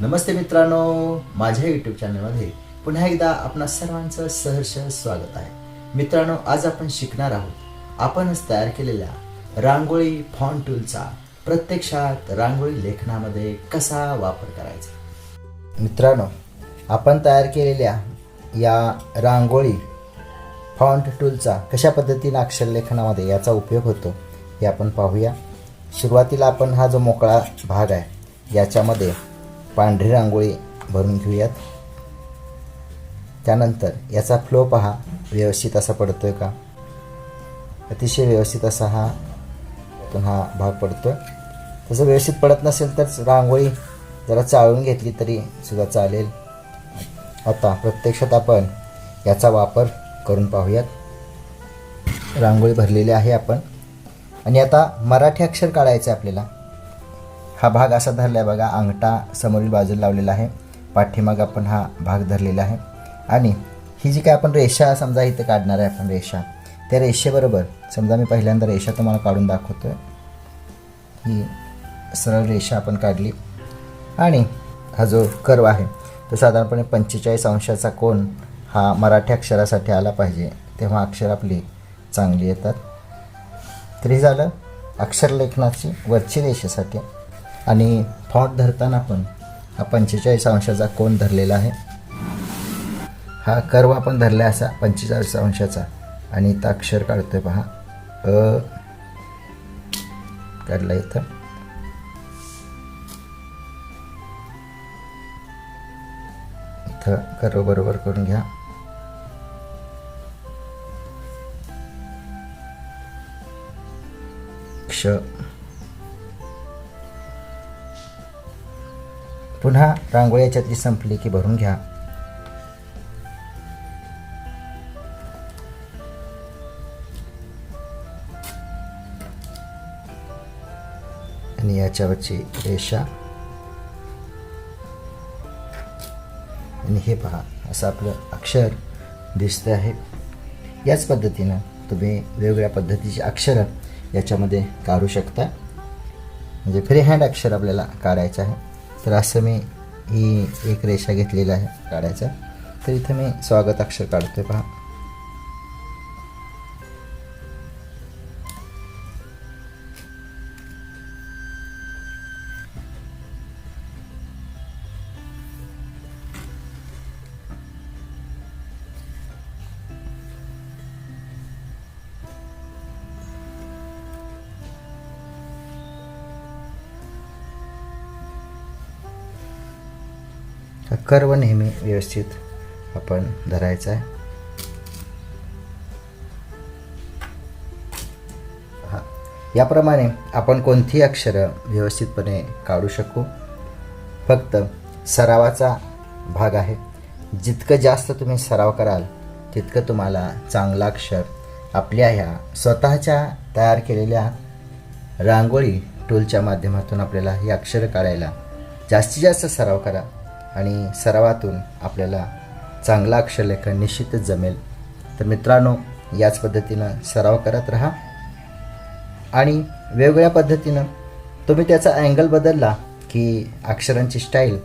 नमस्ते मित्रांनो माझ्या यूट्यूब चॅनलमध्ये पुन्हा एकदा आपणा सर्वांचं सहर्ष स्वागत आहे. मित्रांनो आज आपण शिकणार आहोत. आपणच तयार केलेल्या रांगोळी फॉन टूलचा प्रत्यक्षात रांगोळी लेखनामध्ये कसा वापर करायचा? मित्रांनो आपण तयार केलेल्या या रांगोळी फॉन्ट टूलचा कशा पद्धतीनं अक्षरलेखनामध्ये याचा उपयोग होतो हे आपण पाहूया. सुरुवातीला आपण हा जो मोकळा भाग आहे याच्यामध्ये पांढरी रांगोळी भरून घेऊयात. त्यानंतर याचा फ्लो पहा व्यवस्थित असा पडतो आहे का? अतिशय व्यवस्थित असा हा पण हा भाग आहे तसं व्यवस्थित पडत नसेल तर रांगोळी जरा चाळून घेतली तरी सुद्धा चालेल. आता प्रत्यक्षात आपण याचा वापर करून पाहूयात. रांगोळी भरलेली आहे आपण. आणि आता मराठी अक्षर काढायचं आहे आपल्याला. हा भाग असा धरला आहे बघा अंगठा समोरील बाजूला लावलेला आहे. पाठीमाग आपण हा भाग धरलेला आहे. आणि ही जी काय आपण रेषा समजा इथे काढणार आहे आपण रेषा त्या रेषेबरोबर समजा मी पहिल्यांदा रेषा तुम्हाला काढून दाखवतो ही सरळ रेषा आपण काढली. आणि हा जो कर्व आहे तो साधारणपणे पंचेचाळीस अंशाचा कोण हा मराठी अक्षरासाठी आला पाहिजे. तेव्हा अक्षर आपली चांगली येतात. तरी झालं अक्षरलेखनाची वरची रेषेसाठी. आणि फॉट धरताना पण हा पंचेचाळीस अंशाचा कोण धरलेला आहे. हा कर्व आपण धरला असा पंचेचाळीस अंशाचा. आणि इथं अक्षर काढतोय पहा. अ काढला इथं. इथं कर्व बरोबर करून घ्या. क्ष. पुन्हा रांगोळी याच्यातली संपली की भरून घ्या. आणि याच्यावरची रेषा. आणि हे पहा असं आपलं अक्षर दिसतं आहे. याच पद्धतीनं तुम्ही वेगवेगळ्या पद्धतीची अक्षरं याच्यामध्ये काढू शकता. म्हणजे फ्री हँड अक्षर आपल्याला काढायचं आहे. तर असं मी ही एक रेषा घेतलेली आहे काढायचा तर इथं मी स्वागत अक्षर काढतोय पहा. हा कर्व नेहमी व्यवस्थित आपण धरायचा आहे. याप्रमाणे आपण कोणतीही अक्षरं व्यवस्थितपणे काढू शकू? फक्त सरावाचा भाग आहे. जितकं जास्त तुम्ही सराव कराल तितकं तुम्हाला चांगलं अक्षर आपल्या ह्या स्वतःच्या तयार केलेल्या रांगोळी टूलच्या माध्यमातून आपल्याला ही अक्षरं काढायला जास्तीत जास्त सराव करा. आणि सरावातून आपल्याला चांगला अक्षरलेखन निश्चितच जमेल. तर मित्रांनो याच पद्धतीनं सराव करत राहा. आणि वेगवेगळ्या पद्धतीनं तुम्ही त्याचा अँगल बदलला की अक्षरांची स्टाईल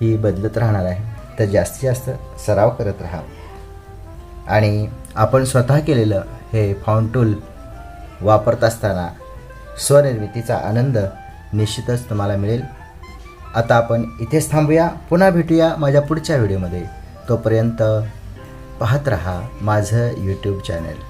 ही बदलत राहणार आहे. तर जास्तीत जास्त सराव करत राहा. आणि आपण स्वतः केलेलं हे फाउंड टूल वापरत असताना स्वनिर्मितीचा आनंद निश्चितच तुम्हाला मिळेल. आता आपण इथेच थांबूया. पुन्हा भेटूया माझ्या पुढच्या व्हिडिओमध्ये. तोपर्यंत पाहत रहा माझं यूट्यूब चॅनल